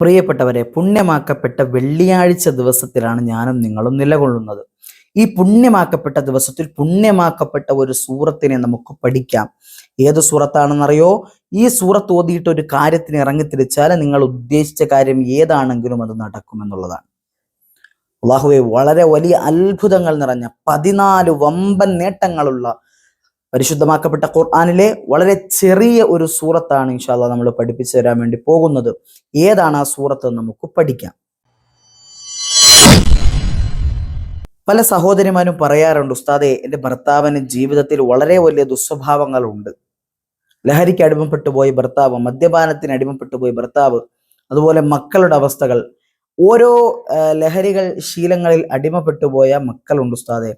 പ്രിയപ്പെട്ടവരെ പുണ്യമാക്കപ്പെട്ട വെള്ളിയാഴ്ച ദിവസത്തിലാണ് ഞാനും നിങ്ങളും നിലകൊള്ളുന്നത്. ഈ പുണ്യമാക്കപ്പെട്ട ദിവസത്തിൽ പുണ്യമാക്കപ്പെട്ട ഒരു സൂറത്തിനെ നമുക്ക് പഠിക്കാം. ഏത് സൂറത്താണെന്നറിയോ? ഈ സൂറത്ത് ഓതിയിട്ട് ഒരു കാര്യത്തിന് ഇറങ്ങിത്തിരിച്ചാൽ നിങ്ങൾ ഉദ്ദേശിച്ച കാര്യം ഏതാണെങ്കിലും അത് നടക്കുമെന്നുള്ളതാണ്. അള്ളാഹുവെ വളരെ വലിയ അത്ഭുതങ്ങൾ നിറഞ്ഞ പതിനാല് വമ്പൻ നേട്ടങ്ങളുള്ള പരിശുദ്ധമാക്കപ്പെട്ട ഖുർആാനിലെ വളരെ ചെറിയ ഒരു സൂറത്താണ് ഇൻഷാല്ല നമ്മൾ പഠിപ്പിച്ചു തരാൻ വേണ്ടി പോകുന്നത്. ഏതാണ് ആ സൂറത്ത് നമുക്ക് പഠിക്കാം. പല സഹോദരിമാരും പറയാറുണ്ട് ഉസ്താദെ എന്റെ ഭർത്താവിന് ജീവിതത്തിൽ വളരെ വലിയ ദുസ്വഭാവങ്ങളുണ്ട്. ലഹരിക്ക് അടിമപ്പെട്ടു പോയ ഭർത്താവ് മദ്യപാനത്തിന് അടിമപ്പെട്ടു പോയ ഭർത്താവ് അതുപോലെ മക്കളുടെ അവസ്ഥകൾ. ഓരോ ലഹരികൾ ശീലങ്ങളിൽ അടിമപ്പെട്ടു പോയ മക്കളുണ്ട് ഉസ്താദെ.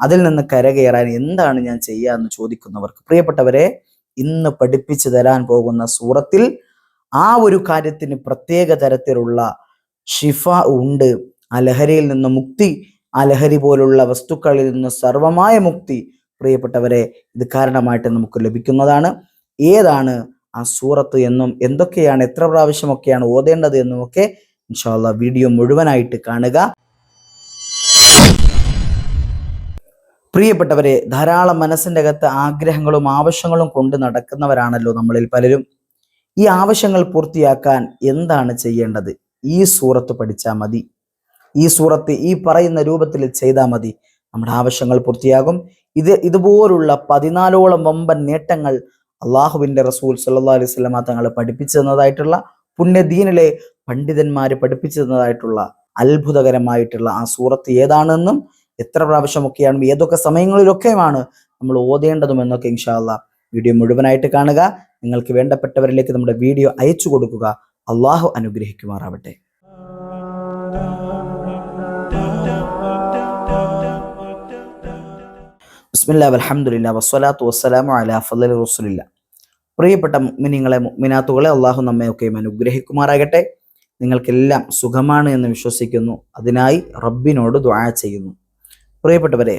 അതിൽ നിന്ന് കരകയറാൻ എന്താണ് ഞാൻ ചെയ്യുക എന്ന് ചോദിക്കുന്നവർക്ക്. പ്രിയപ്പെട്ടവരെ ഇന്ന് പഠിപ്പിച്ചു തരാൻ പോകുന്ന സൂറത്തിൽ ആ ഒരു കാര്യത്തിന് പ്രത്യേക തരത്തിലുള്ള ഷിഫ ഉണ്ട്. ആ ലഹരിയിൽ നിന്ന് മുക്തി ആ ലഹരി പോലുള്ള വസ്തുക്കളിൽ നിന്ന് സർവമായ മുക്തി പ്രിയപ്പെട്ടവരെ ഇത് കാരണമായിട്ട് നമുക്ക് ലഭിക്കുന്നതാണ്. ഏതാണ് ആ സൂറത്ത് എന്നും എന്തൊക്കെയാണ് എത്ര പ്രാവശ്യമൊക്കെയാണ് ഓതേണ്ടത് എന്നുമൊക്കെ ഇൻഷാല്ല വീഡിയോ മുഴുവനായിട്ട് കാണുക. പ്രിയപ്പെട്ടവരെ ധാരാളം മനസ്സിന്റെ അകത്ത് ആഗ്രഹങ്ങളും ആവശ്യങ്ങളും കൊണ്ട് നടക്കുന്നവരാണല്ലോ നമ്മളിൽ പലരും. ഈ ആവശ്യങ്ങൾ പൂർത്തിയാക്കാൻ എന്താണ് ചെയ്യേണ്ടത്? ഈ സൂറത്ത് പഠിച്ചാൽ മതി. ഈ സൂറത്ത് ഈ പറയുന്ന രൂപത്തിൽ ചെയ്താൽ മതി. നമ്മുടെ ആവശ്യങ്ങൾ പൂർത്തിയാകും. ഇത് ഇതുപോലുള്ള പതിനാലോളം വമ്പൻ നേട്ടങ്ങൾ അള്ളാഹുവിന്റെ റസൂൽ സല്ലാ അലൈഹി സ്വലമ തങ്ങൾ പഠിപ്പിച്ചു തന്നതായിട്ടുള്ള പുണ്യദീനിലെ പണ്ഡിതന്മാർ പഠിപ്പിച്ചു തന്നതായിട്ടുള്ള അത്ഭുതകരമായിട്ടുള്ള ആ സൂറത്ത് ഏതാണെന്നും എത്ര പ്രാവശ്യമൊക്കെയാണ് ഏതൊക്കെ സമയങ്ങളിലൊക്കെയാണ് നമ്മൾ ഓതേണ്ടതും എന്നൊക്കെ ഇൻഷാല്ല വീഡിയോ മുഴുവനായിട്ട് കാണുക. നിങ്ങൾക്ക് വേണ്ടപ്പെട്ടവരിലേക്ക് നമ്മുടെ വീഡിയോ അയച്ചു കൊടുക്കുക. അള്ളാഹു അനുഗ്രഹിക്കുമാറാവട്ടെ. വസ്സലാത്തു വസ്സലാമു അലാ പ്രിയപ്പെട്ട മിനിങ്ങളെ മുഅ്മിനാത്തുകളെ അള്ളാഹു നമ്മയൊക്കെയും അനുഗ്രഹിക്കുമാറാകട്ടെ. നിങ്ങൾക്കെല്ലാം സുഖമാണ് എന്ന് വിശ്വസിക്കുന്നു. അതിനായി റബ്ബിനോട് ദ്വാ ചെയ്യുന്നു. പ്രിയപ്പെട്ടവരെ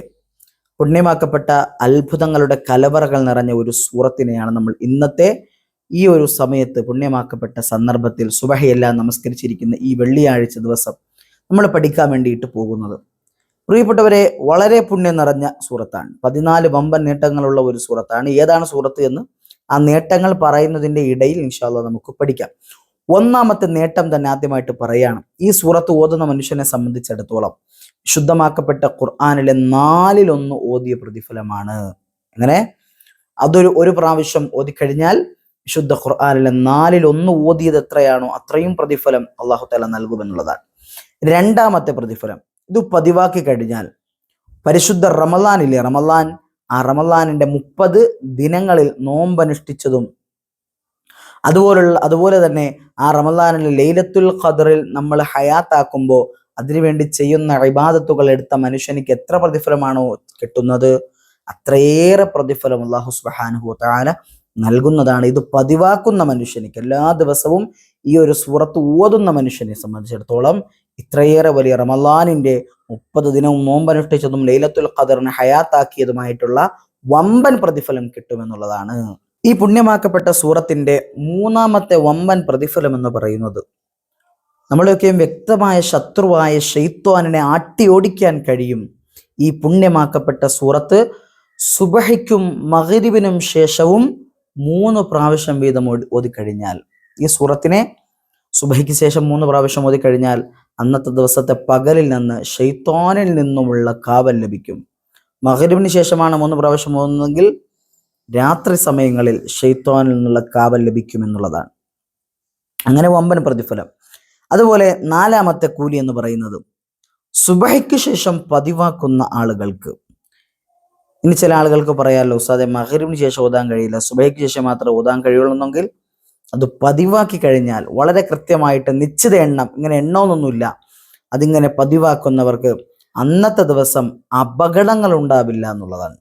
പുണ്യമാക്കപ്പെട്ട അത്ഭുതങ്ങളുടെ കലവറകൾ നിറഞ്ഞ ഒരു സൂറത്തിനെയാണ് നമ്മൾ ഇന്നത്തെ ഈ ഒരു സമയത്ത് പുണ്യമാക്കപ്പെട്ട സന്ദർഭത്തിൽ സുബഹയെല്ലാം നമസ്കരിച്ചിരിക്കുന്ന ഈ വെള്ളിയാഴ്ച ദിവസം നമ്മൾ പഠിക്കാൻ വേണ്ടിയിട്ട് പോകുന്നത്. പ്രിയപ്പെട്ടവരെ വളരെ പുണ്യം നിറഞ്ഞ സൂറത്താണ്. പതിനാല് വമ്പൻ നേട്ടങ്ങളുള്ള ഒരു സൂറത്താണ്. ഏതാണ് സൂറത്ത് എന്ന് ആ നേട്ടങ്ങൾ പറയുന്നതിന്റെ ഇടയിൽ ഇൻഷാല്ല നമുക്ക് പഠിക്കാം. ഒന്നാമത്തെ നേട്ടം തന്നെ ആദ്യമായിട്ട് പറയാണ്. ഈ സൂറത്ത് ഓതുന്ന മനുഷ്യനെ സംബന്ധിച്ചിടത്തോളം ശുദ്ധമാക്കപ്പെട്ട ഖുർആാനിലെ നാലിലൊന്ന് ഓതിയ പ്രതിഫലമാണ്. അങ്ങനെ അതൊരു ഒരു പ്രാവശ്യം ഓതിക്കഴിഞ്ഞാൽ വിശുദ്ധ ഖുർആാനിലെ നാലിലൊന്ന് ഓതിയത് എത്രയാണോ അത്രയും പ്രതിഫലം അള്ളാഹു താല നൽകുമെന്നുള്ളതാണ്. രണ്ടാമത്തെ പ്രതിഫലം. ഇത് പതിവാക്കി കഴിഞ്ഞാൽ പരിശുദ്ധ റമലാനില്ലേ റമലാൻ ആ റമലാനിന്റെ മുപ്പത് ദിനങ്ങളിൽ നോമ്പനുഷ്ഠിച്ചതും അതുപോലുള്ള അതുപോലെ തന്നെ ആ റമലാനിലെ ലൈലത്തുൽ ഖദറിൽ നമ്മൾ ഹയാത്താക്കുമ്പോൾ അതിനുവേണ്ടി ചെയ്യുന്ന ഇബാദത്തുകൾ എടുത്ത മനുഷ്യനിക്ക് എത്ര പ്രതിഫലമാണോ കിട്ടുന്നത്? അത്രയേറെ പ്രതിഫലം അള്ളാഹു സുബാനുഹു താല നൽകുന്നതാണ്. ഇത് പതിവാക്കുന്ന മനുഷ്യനിക്ക്. എല്ലാ ദിവസവും ഈ ഒരു സൂറത്ത് ഓതുന്ന മനുഷ്യനെ സംബന്ധിച്ചിടത്തോളം ഇത്രയേറെ വലിയ റമലാനിന്റെ മുപ്പത് ദിനവും നോമ്പനുഷ്ഠിച്ചതും ലൈലത്തുൽ ഖദറിനെ ഹയാത്താക്കിയതുമായിട്ടുള്ള വമ്പൻ പ്രതിഫലം കിട്ടുമെന്നുള്ളതാണ്. ഈ പുണ്യമാക്കപ്പെട്ട സൂറത്തിന്റെ മൂന്നാമത്തെ വമ്പൻ പ്രതിഫലം എന്ന് പറയുന്നത് നമ്മളെയൊക്കെയും വ്യക്തമായ ശത്രുവായ ഷെയ്ത്വാനിനെ ആട്ടിയോടിക്കാൻ കഴിയും. ഈ പുണ്യമാക്കപ്പെട്ട സൂറത്ത് സുബഹിക്കും മകരിബിനും ശേഷവും മൂന്ന് പ്രാവശ്യം വീതം ഓതി- ഓതിക്കഴിഞ്ഞാൽ. ഈ സൂറത്തിനെ സുബഹിക്ക് ശേഷം മൂന്ന് പ്രാവശ്യം ഓതിക്കഴിഞ്ഞാൽ അന്നത്തെ ദിവസത്തെ പകലിൽ നിന്ന് ഷെയ്ത്തോനിൽ നിന്നുമുള്ള കാവൽ ലഭിക്കും. മകരിബിന് ശേഷമാണ് മൂന്ന് പ്രാവശ്യം ഓതുന്നതെങ്കിൽ രാത്രി സമയങ്ങളിൽ ഷെയ്ത്തോനിൽ നിന്നുള്ള കാവൽ ലഭിക്കും എന്നുള്ളതാണ് അങ്ങനെ വമ്പൻ പ്രതിഫലം. അതുപോലെ നാലാമത്തെ കൂലി എന്ന് പറയുന്നത് സുബഹയ്ക്ക് ശേഷം പതിവാക്കുന്ന ആളുകൾക്ക്. ഇനി ചില ആളുകൾക്ക് പറയാമല്ലോ ഉസ്താദെ മഹരിവിന് ശേഷം ഓതാൻ കഴിയില്ല. സുബഹയ്ക്ക് ശേഷം മാത്രം ഓതാൻ കഴിയുള്ളൂന്നെങ്കിൽ അത് പതിവാക്കി കഴിഞ്ഞാൽ വളരെ കൃത്യമായിട്ട് നിശ്ചിത എണ്ണം ഇങ്ങനെ എണ്ണമെന്നൊന്നുമില്ല അതിങ്ങനെ പതിവാക്കുന്നവർക്ക് അന്നത്തെ ദിവസം അപകടങ്ങൾ ഉണ്ടാവില്ല എന്നുള്ളതാണ്.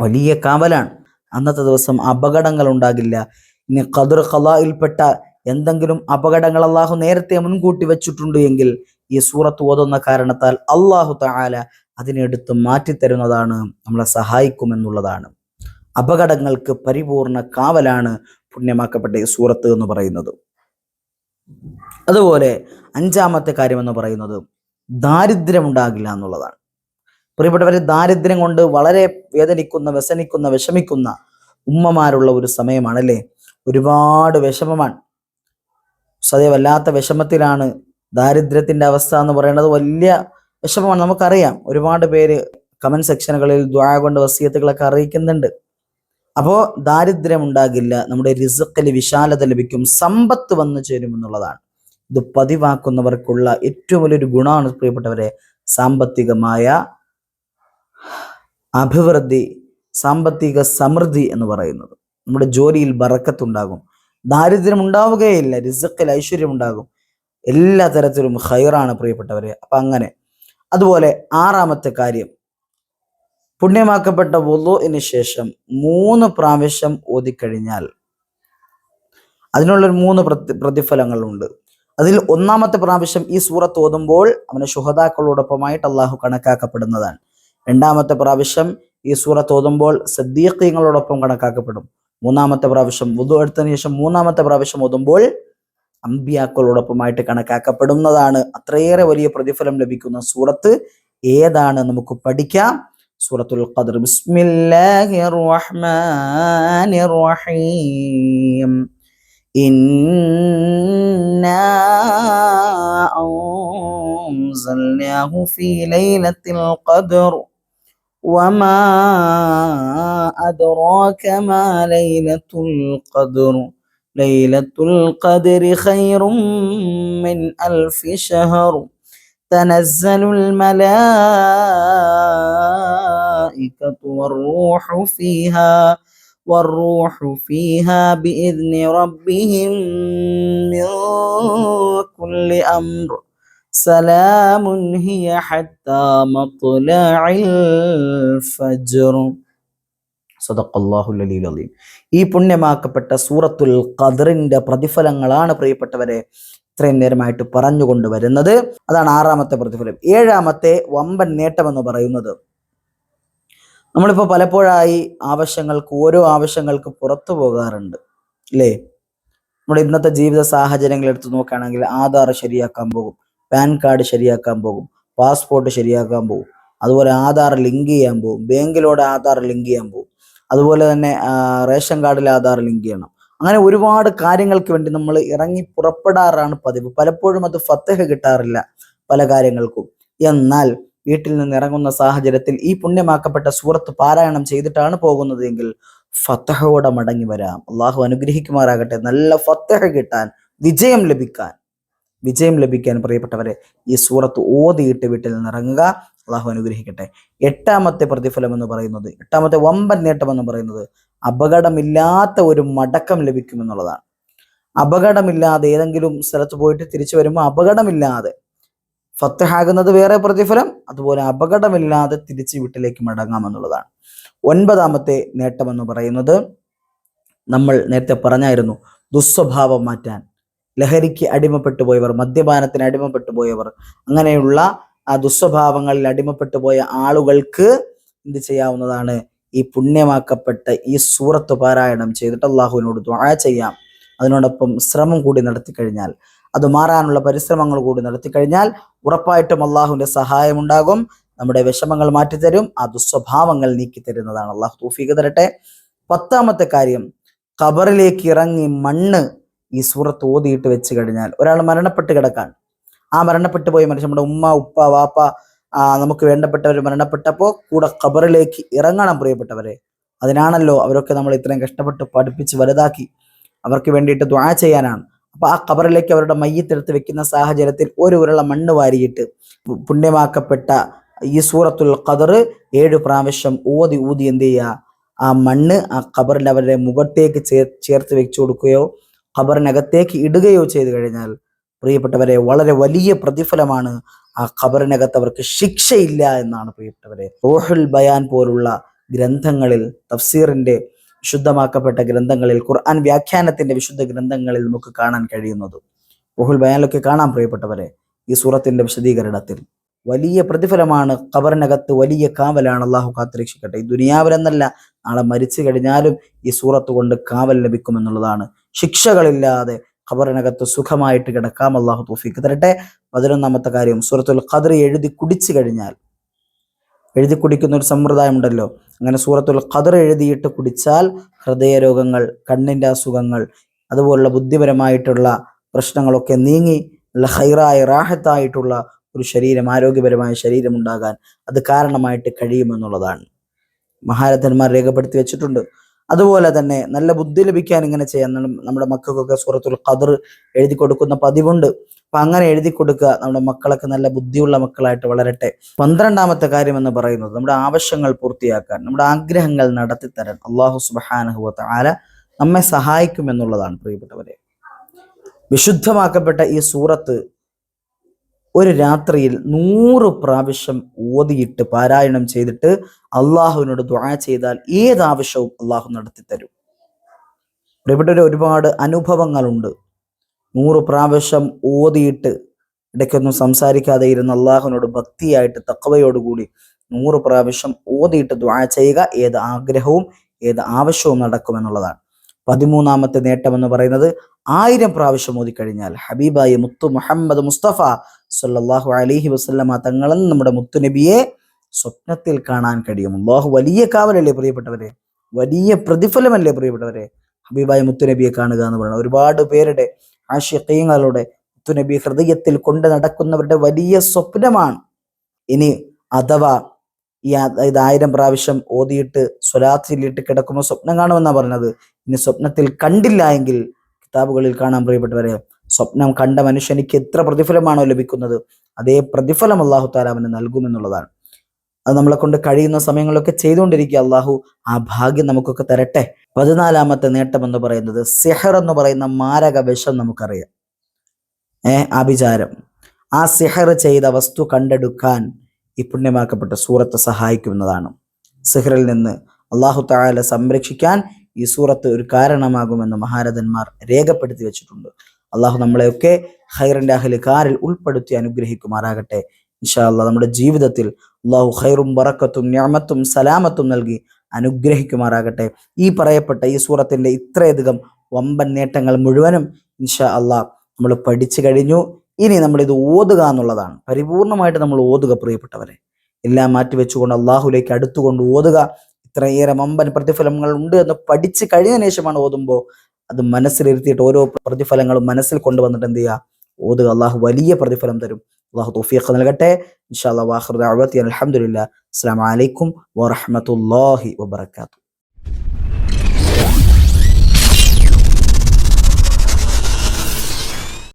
വലിയ കാവലാണ്. അന്നത്തെ ദിവസം അപകടങ്ങൾ ഉണ്ടാകില്ല. ഇനി ഖദർ ഖലായിൽപ്പെട്ട എന്തെങ്കിലും അപകടങ്ങൾ അള്ളാഹു നേരത്തെ മുൻകൂട്ടി വെച്ചിട്ടുണ്ട് എങ്കിൽ ഈ സൂറത്ത് ഓതുന്ന കാരണത്താൽ അള്ളാഹു തആല അതിനെടുത്ത് മാറ്റിത്തരുന്നതാണ് നമ്മളെ സഹായിക്കുമെന്നുള്ളതാണ്. അപകടങ്ങൾക്ക് പരിപൂർണ കാവലാണ് പുണ്യമാക്കപ്പെട്ട ഈ സൂറത്ത് എന്ന് പറയുന്നത്. അതുപോലെ അഞ്ചാമത്തെ കാര്യം എന്ന് പറയുന്നത് ദാരിദ്ര്യം ഉണ്ടാകില്ല എന്നുള്ളതാണ്. പ്രിയപ്പെട്ടവരെ ദാരിദ്ര്യം കൊണ്ട് വളരെ വേദനിക്കുന്ന വ്യസനിക്കുന്ന വിഷമിക്കുന്ന ഉമ്മമാരുള്ള ഒരു സമയമാണ് അല്ലേ ഒരുപാട് വിഷമമാണ്. സതേ വല്ലാത്ത വിഷമത്തിലാണ് ദാരിദ്ര്യത്തിന്റെ അവസ്ഥ എന്ന് പറയുന്നത് വലിയ വിഷമമാണ്. നമുക്കറിയാം. ഒരുപാട് പേര് കമന്റ് സെക്ഷനുകളിൽ ദ്വാ കൊണ്ട് വസീയത്തുകളൊക്കെ അറിയിക്കുന്നുണ്ട്. അപ്പോൾ ദാരിദ്ര്യം ഉണ്ടാകില്ല നമ്മുടെ റിസക്കിൽ വിശാലത ലഭിക്കും. സമ്പത്ത് വന്നു ചേരും എന്നുള്ളതാണ്. ഇത് പതിവാക്കുന്നവർക്കുള്ള ഏറ്റവും വലിയൊരു ഗുണമാണ് പ്രിയപ്പെട്ടവരെ. സാമ്പത്തികമായ അഭിവൃദ്ധി സാമ്പത്തിക സമൃദ്ധി എന്ന് പറയുന്നത്. നമ്മുടെ ജോലിയിൽ ബറക്കത്തുണ്ടാകും. ദാരിദ്ര്യം ഉണ്ടാവുകയില്ല റിസക്കിൽ ഐശ്വര്യം ഉണ്ടാകും. എല്ലാ തരത്തിലും ഹൈറാണ് പ്രിയപ്പെട്ടവരെ. അപ്പൊ അങ്ങനെ. അതുപോലെ ആറാമത്തെ കാര്യം. പുണ്യമാക്കപ്പെട്ട വുളുവിന് ശേഷം മൂന്ന് പ്രാവശ്യം ഓതിക്കഴിഞ്ഞാൽ അതിനുള്ളൊരു മൂന്ന് പ്രതി പ്രതിഫലങ്ങളുണ്ട്. അതിൽ ഒന്നാമത്തെ പ്രാവശ്യം ഈ സൂറത്ത് ഓതുമ്പോൾ അവനെ ശുഹതാക്കളോടൊപ്പമായിട്ട് അള്ളാഹു കണക്കാക്കപ്പെടുന്നതാണ്. രണ്ടാമത്തെ പ്രാവശ്യം ഈ സൂറത്ത് ഓതുമ്പോൾ സദ്ദീഖ്യങ്ങളോടൊപ്പം കണക്കാക്കപ്പെടും. മൂന്നാമത്തെ പ്രാവശ്യം വുദു എടുത്തതിന് ശേഷം മൂന്നാമത്തെ പ്രാവശ്യം ഓതുമ്പോൾ അമ്പിയാക്കളോടൊപ്പമായിട്ട് കണക്കാക്കപ്പെടുന്നതാണ് അത്രയേറെ വലിയ പ്രതിഫലം ലഭിക്കുന്ന സൂറത്ത് ഏതാണ് നമുക്ക് പഠിക്കാം സൂറത്തുൽ ഖദർ ബിസ്മില്ലാഹിർ റഹ്മാനിർ റഹീം إنا أنزلناه في ليلة القدر وما أدراك ما ليلة القدر ليلة القدر خير من ألف شهر تنزل الملائكة والروح فيها والروح فيها بإذن ربهم من كل أمر സലാമുൻ ഹിയ ഹത്താ ഫജ്ർ. ഈ പുണ്യമാക്കപ്പെട്ട സൂറത്തുൽ ഖദറിന്റെ പ്രതിഫലങ്ങളാണ് പ്രിയപ്പെട്ടവരെ ഇത്രയും നേരമായിട്ട് പറഞ്ഞുകൊണ്ട് വരുന്നത്. അതാണ് ആറാമത്തെ പ്രതിഫലം. ഏഴാമത്തെ വമ്പൻ നേട്ടം എന്ന് പറയുന്നത്. നമ്മളിപ്പോ പലപ്പോഴായി ആവശ്യങ്ങൾക്ക് ഓരോ ആവശ്യങ്ങൾക്ക് പുറത്തു പോകാറുണ്ട് അല്ലേ? നമ്മുടെ ഇന്നത്തെ ജീവിത സാഹചര്യങ്ങൾ എടുത്തു നോക്കുകയാണെങ്കിൽ ആധാർ ശരിയാക്കാൻ പോകും. പാൻ കാർഡ് ശരിയാക്കാൻ പോകും പാസ്പോർട്ട് ശരിയാക്കാൻ പോകും അതുപോലെ ആധാർ ലിങ്ക് ചെയ്യാൻ പോകും ബാങ്കിലൂടെ ആധാർ ലിങ്ക് ചെയ്യാൻ പോകും അതുപോലെ തന്നെ റേഷൻ കാർഡിൽ ആധാർ ലിങ്ക് ചെയ്യണം. അങ്ങനെ ഒരുപാട് കാര്യങ്ങൾക്ക് വേണ്ടി നമ്മൾ ഇറങ്ങി പുറപ്പെടാറാണ് പതിവ്. പലപ്പോഴും അത് ഫത്തഹ കിട്ടാറില്ല പല കാര്യങ്ങൾക്കും. എന്നാൽ വീട്ടിൽ നിന്ന് ഇറങ്ങുന്ന സാഹചര്യത്തിൽ ഈ പുണ്യമാക്കപ്പെട്ട സൂറത്ത് പാരായണം ചെയ്തിട്ടാണ് പോകുന്നത് എങ്കിൽ ഫത്തഹയോടെ മടങ്ങി വരാം. അള്ളാഹു അനുഗ്രഹിക്കുമാറാകട്ടെ. നല്ല ഫത്തഹ കിട്ടാൻ വിജയം ലഭിക്കാൻ. വിജയം ലഭിക്കാൻ പ്രിയപ്പെട്ടവരെ ഈ സൂറത്ത് ഓതിയിട്ട് വീട്ടിൽ നിന്ന് ഇറങ്ങുക. അള്ളാഹു അനുഗ്രഹിക്കട്ടെ. എട്ടാമത്തെ പ്രതിഫലം എന്ന് പറയുന്നത് എട്ടാമത്തെ വമ്പൻ നേട്ടം എന്ന് പറയുന്നത് അപകടമില്ലാത്ത ഒരു മടക്കം ലഭിക്കുമെന്നുള്ളതാണ്. അപകടമില്ലാതെ ഏതെങ്കിലും സ്ഥലത്ത് പോയിട്ട് തിരിച്ചു വരുമ്പോൾ അപകടമില്ലാതെ ഫത്തഹാകുന്നത് വേറെ പ്രതിഫലം അതുപോലെ അപകടമില്ലാതെ തിരിച്ച് വീട്ടിലേക്ക് മടങ്ങാമെന്നുള്ളതാണ് ഒൻപതാമത്തെ നേട്ടം എന്ന് പറയുന്നത് നമ്മൾ നേരത്തെ പറഞ്ഞായിരുന്നു ദുസ്വഭാവം മാറ്റാൻ. ലഹരിക്ക് അടിമപ്പെട്ടു പോയവർ മദ്യപാനത്തിന് അടിമപ്പെട്ടു പോയവർ അങ്ങനെയുള്ള ആ ദുസ്വഭാവങ്ങളിൽ അടിമപ്പെട്ടു പോയ ആളുകൾക്ക് എന്ത് ചെയ്യാവുന്നതാണ്? ഈ പുണ്യമാക്കപ്പെട്ട ഈ സൂറത്ത് പാരായണം ചെയ്തിട്ട് അള്ളാഹുവിനോട് ദുആ ചെയ്യാം. അതിനോടൊപ്പം ശ്രമം കൂടി നടത്തി കഴിഞ്ഞാൽ അത് മാറാനുള്ള പരിശ്രമങ്ങൾ കൂടി നടത്തി കഴിഞ്ഞാൽ ഉറപ്പായിട്ടും അള്ളാഹുവിന്റെ സഹായം ഉണ്ടാകും. നമ്മുടെ വിഷമങ്ങൾ മാറ്റിത്തരും ആ ദുസ്വഭാവങ്ങൾ നീക്കി തരുന്നതാണ്. അള്ളാഹു തൗഫീഖ് തരട്ടെ. പത്താമത്തെ കാര്യം ഖബറിലേക്ക് ഇറങ്ങി മണ്ണ് ഈ സൂറത്ത് ഓതിയിട്ട് വെച്ച് കഴിഞ്ഞാൽ ഒരാൾ മരണപ്പെട്ട് കിടക്കാൻ. ആ മരണപ്പെട്ടു പോയ മനുഷ്യൻ നമ്മുടെ ഉമ്മ ഉപ്പ വാപ്പ നമുക്ക് വേണ്ടപ്പെട്ടവർ മരണപ്പെട്ടപ്പോൾ കൂടെ ഖബറിലേക്ക് ഇറങ്ങണം പ്രിയപ്പെട്ടവരെ. അതിനാണല്ലോ അവരൊക്കെ നമ്മൾ ഇത്രയും കഷ്ടപ്പെട്ട് പഠിപ്പിച്ച് വലുതാക്കി. അവർക്ക് വേണ്ടിയിട്ട് ദ്വാ ചെയ്യാനാണ്. അപ്പൊ ആ ഖബറിലേക്ക് അവരുടെ മയ്യത്തെടുത്ത് വെക്കുന്ന സാഹചര്യത്തിൽ ഒരു ഉരുള മണ്ണ് വാരിയിട്ട് പുണ്യമാക്കപ്പെട്ട ഈ സൂറത്തുൽ ഖദർ ഏഴ് പ്രാവശ്യം ഓതി ഊതി എന്ത് ചെയ്യുക? ആ മണ്ണ് ആ ഖബറിൽ അവരുടെ മുഖത്തേക്ക് ചേർ ചേർത്ത് വെച്ചു കൊടുക്കുകയോ ഖബറിനകത്തേക്ക് ഇടുകയോ ചെയ്തു കഴിഞ്ഞാൽ പ്രിയപ്പെട്ടവരെ വളരെ വലിയ പ്രതിഫലമാണ് ആ ഖബറിനകത്ത് അവർക്ക് ശിക്ഷയില്ല എന്നാണ് പ്രിയപ്പെട്ടവരെ. റോഹുൽ ബയാൻ പോലുള്ള ഗ്രന്ഥങ്ങളിൽ തഫ്സീറിന്റെ വിശുദ്ധമാക്കപ്പെട്ട ഗ്രന്ഥങ്ങളിൽ ഖുർആൻ വ്യാഖ്യാനത്തിന്റെ വിശുദ്ധ ഗ്രന്ഥങ്ങളിൽ നമുക്ക് കാണാൻ കഴിയുന്നത്. റോഹുൽ ബയാനിലൊക്കെ കാണാം പ്രിയപ്പെട്ടവരെ ഈ സൂറത്തിന്റെ വിശദീകരണത്തിൽ. വലിയ പ്രതിഫലമാണ് ഖബറിനകത്ത് വലിയ കാവലാണ് അള്ളാഹു കാത്തുരക്ഷിക്കട്ടെ. ഈ ദുനിയാവരെന്നല്ല നാളെ മരിച്ചു കഴിഞ്ഞാലും ഈ സൂറത്ത് കൊണ്ട് കാവൽ ലഭിക്കുമെന്നുള്ളതാണ് ശിക്ഷകളില്ലാതെ ഖബറിനകത്ത് സുഖമായിട്ട് കിടക്കാം. അള്ളാഹു തോഫിക്ക് തരട്ടെ. പതിനൊന്നാമത്തെ കാര്യം സൂറത്തുൽ ഖദർ എഴുതി കുടിച്ചു കഴിഞ്ഞാൽ. എഴുതി കുടിക്കുന്ന ഒരു സമ്പ്രദായം ഉണ്ടല്ലോ. അങ്ങനെ സൂറത്തുൽ ഖദർ എഴുതിയിട്ട് കുടിച്ചാൽ ഹൃദയരോഗങ്ങൾ കണ്ണിന്റെ അസുഖങ്ങൾ അതുപോലുള്ള ബുദ്ധിപരമായിട്ടുള്ള പ്രശ്നങ്ങളൊക്കെ നീങ്ങി ലഹൈറായ ഹൈറായ റാഹത്തായിട്ടുള്ള ഒരു ശരീരം ആരോഗ്യപരമായ ശരീരം ഉണ്ടാകാൻ അത് കാരണമായിട്ട് കഴിയുമെന്നുള്ളതാണ്. മഹാരഥന്മാർ രേഖപ്പെടുത്തി വെച്ചിട്ടുണ്ട്. അതുപോലെ തന്നെ നല്ല ബുദ്ധി ലഭിക്കാൻ ഇങ്ങനെ ചെയ്യാൻ നമ്മുടെ മക്കൾക്കൊക്കെ സൂറത്തുൽ ഖദർ എഴുതി കൊടുക്കുന്ന പതിവുണ്ട്. അപ്പൊ അങ്ങനെ എഴുതി കൊടുക്കുക നമ്മുടെ മക്കളൊക്കെ നല്ല ബുദ്ധിയുള്ള മക്കളായിട്ട് വളരട്ടെ. പന്ത്രണ്ടാമത്തെ കാര്യം എന്ന് പറയുന്നത് നമ്മുടെ ആവശ്യങ്ങൾ പൂർത്തിയാക്കാൻ നമ്മുടെ ആഗ്രഹങ്ങൾ നടത്തി നടത്തിത്തരാൻ അള്ളാഹു സുബാനഹുവ ആല നമ്മെ സഹായിക്കും എന്നുള്ളതാണ് പ്രിയപ്പെട്ടവരെ. വിശുദ്ധമാക്കപ്പെട്ട ഈ സൂറത്ത് ഒരു രാത്രിയിൽ നൂറ് പ്രാവശ്യം ഓതിയിട്ട് പാരായണം ചെയ്തിട്ട് അള്ളാഹുവിനോട് ദ്വാ ചെയ്താൽ ഏത് അള്ളാഹു നടത്തി തരും പ്രിയപ്പെട്ടവരെ ഒരുപാട് അനുഭവങ്ങളുണ്ട്. നൂറ് പ്രാവശ്യം ഓതിയിട്ട് ഇടയ്ക്കൊന്നും സംസാരിക്കാതെ ഇരുന്ന് അള്ളാഹുവിനോട് ഭക്തിയായിട്ട് തക്കവയോടുകൂടി നൂറ് പ്രാവശ്യം ഓതിയിട്ട് ദ്വാ ചെയ്യുക ഏത് ആഗ്രഹവും ഏത് ആവശ്യവും നടക്കുമെന്നുള്ളതാണ്. പതിമൂന്നാമത്തെ നേട്ടം എന്ന് പറയുന്നത് ആയിരം പ്രാവശ്യം ഓതി കഴിഞ്ഞാൽ ഹബീബായി മുത്തു മുഹമ്മദ് മുസ്തഫ സല്ലല്ലാഹു അലൈഹി വസല്ലമ തങ്ങളെന്ന് നമ്മുടെ മുത്തുനബിയെ സ്വപ്നത്തിൽ കാണാൻ കഴിയും. അള്ളാഹു വലിയ കാവലല്ലേ പ്രിയപ്പെട്ടവരെ? വലിയ പ്രതിഫലമല്ലേ പ്രിയപ്പെട്ടവരെ? ഹബീബായ മുത്തുനബിയെ കാണുക എന്ന് പറയുന്നത് ഒരുപാട് പേരുടെ ആശയങ്ങളുടെ മുത്തുനബി ഹൃദയത്തിൽ കൊണ്ട് നടക്കുന്നവരുടെ വലിയ സ്വപ്നമാണ്. ഇനി അഥവാ ഈ ഇത് ആയിരം പ്രാവശ്യം ഓതിയിട്ട് സ്വലാത്തിലിട്ട് കിടക്കുമ്പോൾ സ്വപ്നം കാണുമെന്നാണ് പറഞ്ഞത്. ഇനി സ്വപ്നത്തിൽ കണ്ടില്ല എങ്കിൽ കിതാബുകളിൽ കാണാൻ പ്രിയപ്പെട്ടവരെ. സ്വപ്നം കണ്ട മനുഷ്യനിക്ക് എത്ര പ്രതിഫലമാണോ ലഭിക്കുന്നത്? അതേ പ്രതിഫലം അള്ളാഹു താലാവിന് നൽകുമെന്നുള്ളതാണ്. അത് നമ്മളെ കൊണ്ട് കഴിയുന്ന സമയങ്ങളൊക്കെ ചെയ്തുകൊണ്ടിരിക്കുക. അള്ളാഹു ആ ഭാഗ്യം നമുക്കൊക്കെ തരട്ടെ. പതിനാലാമത്തെ നേട്ടം എന്ന് പറയുന്നത് സിഹർ എന്ന് പറയുന്ന മാരക വിഷം നമുക്കറിയാം. ഏ ആഭിചാരം. ആ സിഹർ ചെയ്ത വസ്തു കണ്ടെടുക്കാൻ ഈ പുണ്യമാക്കപ്പെട്ട സൂറത്ത് സഹായിക്കുന്നതാണ്. സിഹറിൽ നിന്ന് അള്ളാഹു താല സംരക്ഷിക്കാൻ ഈ സൂറത്ത് ഒരു കാരണമാകുമെന്ന് മഹാരഥന്മാർ രേഖപ്പെടുത്തി വെച്ചിട്ടുണ്ട്. അള്ളാഹു നമ്മളെയൊക്കെ അഹലി കാറിൽ ഉൾപ്പെടുത്തി അനുഗ്രഹിക്കുമാറാകട്ടെ. ഇൻഷാ നമ്മുടെ ജീവിതത്തിൽ അള്ളാഹു ഹൈറും ബറക്കത്തും ഞാമത്തും സലാമത്തും നൽകി അനുഗ്രഹിക്കുമാറാകട്ടെ. ഈ പറയപ്പെട്ട ഈ സൂറത്തിന്റെ ഇത്രയധികം വമ്പൻ നേട്ടങ്ങൾ മുഴുവനും ഇൻഷാ അള്ളാഹ് നമ്മൾ പഠിച്ചു കഴിഞ്ഞു. ഇനി നമ്മൾ ഇത് ഓതുക എന്നുള്ളതാണ്. പരിപൂർണമായിട്ട് നമ്മൾ ഓതുക പ്രിയപ്പെട്ടവരെ. എല്ലാം മാറ്റി വെച്ചുകൊണ്ട് അള്ളാഹുലേക്ക് അടുത്തുകൊണ്ട് ഓതുക. ഇത്രയേറെ മമ്പൻ പ്രതിഫലങ്ങൾ ഉണ്ട് എന്ന് പഠിച്ച് കഴിഞ്ഞതിന് ശേഷമാണ് ഓതുമ്പോൾ അത് മനസ്സിലിരുത്തിയിട്ട് ഓരോ പ്രതിഫലങ്ങളും മനസ്സിൽ കൊണ്ടുവന്നിട്ട് എന്ത് ചെയ്യുക? ഓതുക. അള്ളാഹു വലിയ പ്രതിഫലം തരും. അള്ളാഹു തോഫിയൊക്കെ നൽകട്ടെ. ഇൻഷാ അല്ലാഹ് വാഖിറു ദഅവതി അൽഹംദുലില്ലാ വലൈക്കും വറഹ്മത്തുള്ളാഹി വബറകാതുഹു.